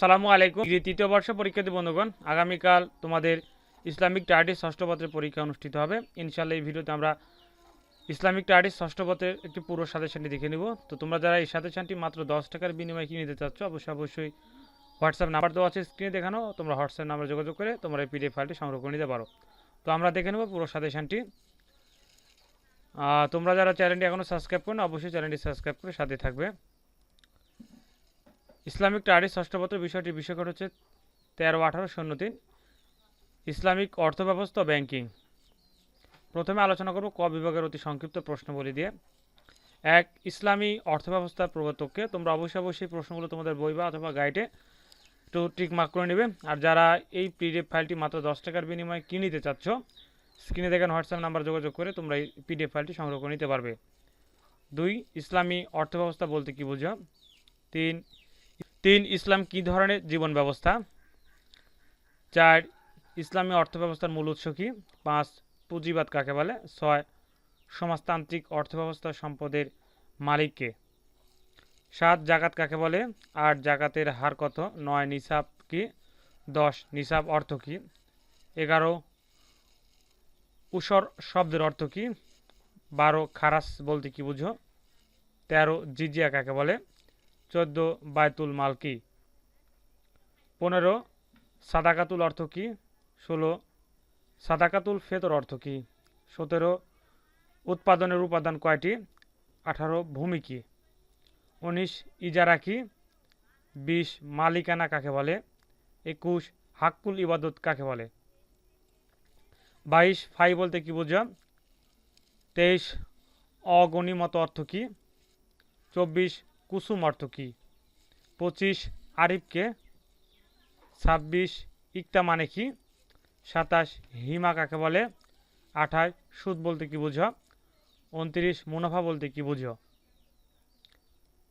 সালামু আলাইকুম। তৃতীয় বর্ষ পরীক্ষার্থী বন্ধুগণ, আগামীকাল তোমাদের ইসলামিক টার্টিস ষষ্ঠ পত্রের পরীক্ষা অনুষ্ঠিত হবে। ইনশাল্লাহ এই ভিডিওতে আমরা ইসলামিক টার্টিস ষষ্ঠ পত্রের একটি পুরো সাজেশনটি দেখে নিব। তো তোমরা যারা এই সাজেশনটি মাত্র দশ টাকার বিনিময়ে কিনে নিতে চাচ্ছ, অবশ্যই অবশ্যই হোয়াটসঅ্যাপ নাম্বার দেওয়া আছে স্ক্রিনে দেখানো, তোমরা হোয়াটসঅ্যাপ নাম্বার যোগাযোগ করে তোমরা এই পিডিএফ ফাইলটি সংগ্রহ করে নিতে পারো। তো আমরা দেখে নেব পুরো সাজেশনটি। তোমরা যারা চ্যানেলটি এখনও সাবস্ক্রাইব করো অবশ্যই চ্যানেলটি সাবস্ক্রাইব করে সাথে থাকবে। ইসলামিক টার্টিস ষষ্ঠপত্র বিষয়টি বিষয়কর হচ্ছে তেরো আঠারো শূন্য তিন। ইসলামিক অর্থব্যবস্থা ব্যাংকিং। প্রথমে আলোচনা করব ক বিভাগের অতি সংক্ষিপ্ত প্রশ্নবলী দিয়ে। এক, ইসলামী অর্থব্যবস্থার প্রবর্তককে তোমরা অবশ্যই অবশ্যই প্রশ্নগুলো তোমাদের বই বা অথবা গাইডে একটু টিক মার্ক করে নেবে। আর যারা এই পিডিএফ ফাইলটি মাত্র দশ টাকার বিনিময়ে কিনে নিতে চাচ্ছ, স্ক্রিনে দেখেন হোয়াটসঅ্যাপ নাম্বার যোগাযোগ করে তোমরা এই পিডিএফ ফাইলটি সংগ্রহ করে নিতে পারবে। দুই, ইসলামী অর্থব্যবস্থা বলতে কি বুঝো তিন তিন, ইসলাম কী ধরনের জীবন ব্যবস্থা? চার, ইসলামী অর্থব্যবস্থার মূল উৎস কী? পাঁচ, পুঁজিবাদ কাকে বলে? ছয়, সমাজতান্ত্রিক অর্থব্যবস্থা সম্পদের মালিককে সাত, জাকাত কাকে বলে? আট, জাকাতের হার কত? নয়, নিসাব কি? দশ, নিসাব অর্থ কী? এগারো, উসর শব্দের অর্থ কী? বারো, খারাস বলতে কি বুঝো? তেরো, জিজিয়া কাকে বলে? চোদ্দ বায়তুল মাল কি? পনেরো, সাদাকাতুল অর্থ কি? ষোলো, সাদাকাতুল ফেতর অর্থ কি? সতেরো, উৎপাদনের উপাদান কয়টি? আঠারো, ভূমি কি? উনিশ, ইজারা কি? বিশ, মালিকানা কাকে বলে? একুশ, হাক্কুল ইবাদত কাকে বলে? বাইশ, ফাই বলতে কি বোঝো? তেইশ, অগণিমত অর্থ কি? চব্বিশ কুসুম অর্থ কী? পঁচিশ আরিফকে, ছাব্বিশ ইকতা মানে কি? সাতাশ হিমা কাকে বলে? আঠাশ সুদ বলতে কি বুঝো? উনত্রিশ মুনাফা বলতে কি বুঝো?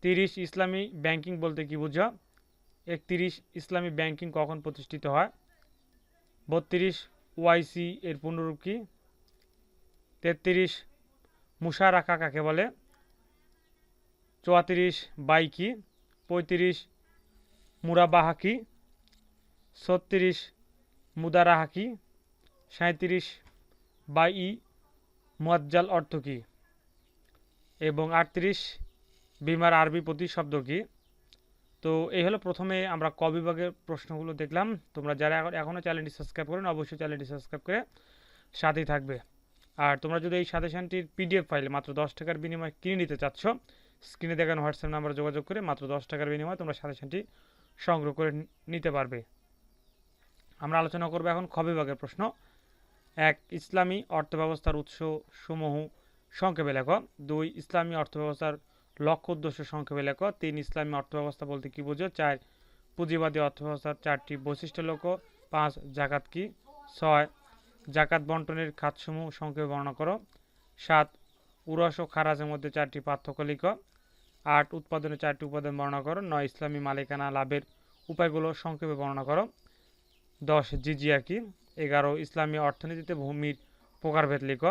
তিরিশ ইসলামী ব্যাংকিং বলতে কি বুঝো? একত্রিশ ইসলামী ব্যাংকিং কখন প্রতিষ্ঠিত হয়? বত্রিশ ওয়াইসি এর পুনরূপ কি? তেত্রিশ মুশারাকা কাকে বলে? চুয়াত্রিশ বাইকি, পঁয়ত্রিশ মুরাবাহাকি, ছত্রিশ মুদারাহাকি সাঁত্রিশ বাই মুয়াজ্জাল অর্থ কী এবং আটত্রিশ বিমার আরবি প্রতি শব্দ কী তো এই হলো প্রথমে আমরা ক বিভাগের প্রশ্নগুলো দেখলাম। তোমরা যারা এখন এখনও চ্যানেলটি সাবস্ক্রাইব করেন, অবশ্যই চ্যানেলটি সাবস্ক্রাইব করে সাথেই থাকবে। আর তোমরা যদি এই সাজেশনটির পিডিএফ ফাইল মাত্র দশ টাকার বিনিময়ে কিনে নিতে চাচ্ছ স্ক্রিনে দেখানো হোয়াটসঅ্যাপ নাম্বারে যোগাযোগ করে মাত্র দশ টাকার বিনিময়ে তোমরা সাজেশনটি সংগ্রহ করে নিতে পারবে। আমরা আলোচনা করব এখন খ বিভাগের প্রশ্ন। এক, ইসলামী অর্থব্যবস্থার উৎস সমূহ সংক্ষেপে লেখ। দুই, ইসলামী অর্থব্যবস্থার লক্ষ্য উদ্দেশ্য সংক্ষেপে লেখ। তিন, ইসলামী অর্থব্যবস্থা বলতে কি বুঝো চার, পুঁজিবাদী অর্থব্যবস্থার চারটি বৈশিষ্ট্য লক্ষ্য। পাঁচ, জাকাত কি? ছয়, জাকাত বন্টনের খাতসমূহ সংক্ষেপে বর্ণনা করো। সাত, উরস ও খারাজের মধ্যে চারটি পার্থক্য লিখ। আট উৎপাদনের চারটি উপাদান বর্ণনা করো, নয় ইসলামী মালিকানা লাভের উপায়গুলো সংক্ষেপে বর্ণনা করো। দশ, জিজিয়া কি? এগারো, ইসলামী অর্থনীতিতে ভূমির প্রকারভেদ লেখ।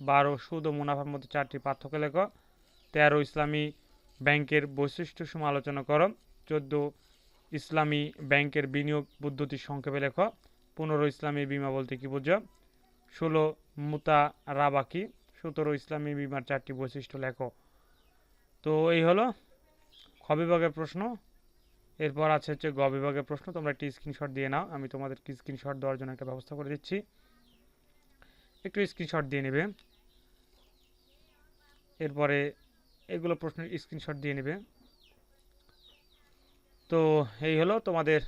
বারো, সুদ ও মুনাফার মধ্যে চারটি পার্থক্য লেখ। তেরো, ইসলামী ব্যাংকের বৈশিষ্ট্যসমূহ আলোচনা করো। চোদ্দ, ইসলামী ব্যাংকের বিনিয়োগ পদ্ধতি সংক্ষেপে লেখ। পনেরো, ইসলামী বিমা বলতে কি বোঝো? ষোলো মুতা রাবাকি সতেরো, ইসলামী বিমার চারটি বৈশিষ্ট্য লেখো। তো এই হলো খ বিভাগের প্রশ্ন। এরপর আছে হচ্ছে গ বিভাগের প্রশ্ন। তোমরা একটি স্ক্রিনশট দিয়ে নাও। আমি তোমাদেরকে স্ক্রিনশট দেওয়ার জন্য একটা ব্যবস্থা করে দিচ্ছি। একটু স্ক্রিনশট দিয়ে নেবে। এরপরে এগুলো প্রশ্নের স্ক্রিনশট দিয়ে নেবে। তো এই হলো তোমাদের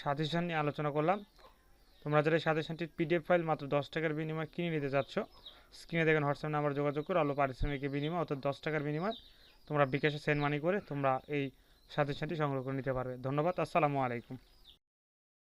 সাজেশন নিয়ে আলোচনা করলাম। তোমরা যারা সাজেশনটির পিডিএফ ফাইল মাত্র দশ টাকার বিনিময়ে কিনে নিতে চাচ্ছ স্ক্রিনে দেখেন হোয়াটসঅ্যাপ নাম্বার যোগাযোগ করে। অল্প পারিশ্রমিকের বিনিময়ে অর্থাৎ দশ টাকার বিনিময়ে তোমরা বিকাশে সেন্ড মানি করে তোমরা এই সাথে সাথে সংগ্রহ করে নিতে পারবে। ধন্যবাদ, আসসালামু আলাইকুম।